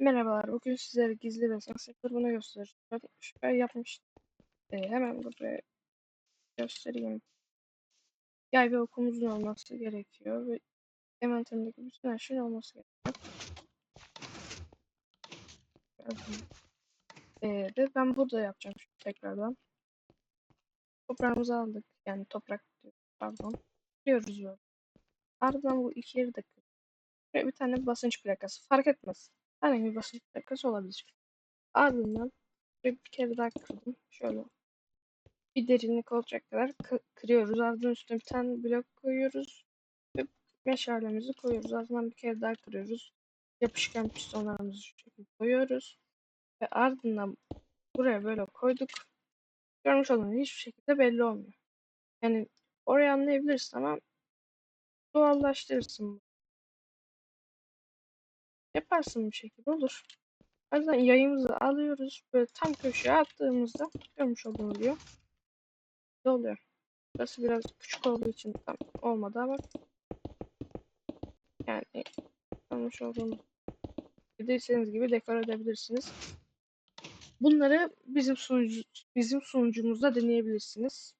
Merhabalar, bugün sizlere gizli ve saksı bunu göstereceğim. Şöyle yapmıştım. Ee, hemen buraya göstereyim. Yay ve okumuzun olması gerekiyor ve envanterimdeki bütün her şeyin olması gerekiyor. Ee, ve ben burada yapacağım şimdi tekrardan. Toprağımızı aldık. Yani toprak pardon. Kırıyoruz böyle. Ardından bu iki yeri de kırıyoruz. Ve bir tane basınç plakası. Fark etmez. Herhangi bir basınç plakası olabilir. Ardından bir kere daha kırdım. Şöyle bir derinlik olacak kadar kı- kırıyoruz. Ardından üstüne bir tane blok koyuyoruz. Ve meşalemizi koyuyoruz. Ardından bir kere daha kırıyoruz. Yapışkan pistonlarımızı şekilde koyuyoruz. Ve ardından buraya böyle koyduk. Görmüş olduğunuz hiçbir şekilde belli olmuyor. Yani orayı anlayabilirsin ama doğallaştırırsın. Yaparsın bir şekilde olur. O yüzden yayımızı alıyoruz. Böyle tam köşeye attığımızda görmüş olduğunuz gibi oluyor. Burası biraz küçük olduğu için tam olmadı ama yani görmüş olduğunuz istediğiniz gibi dekor edebilirsiniz. Bunları bizim sunucu bizim sunucumuzda deneyebilirsiniz.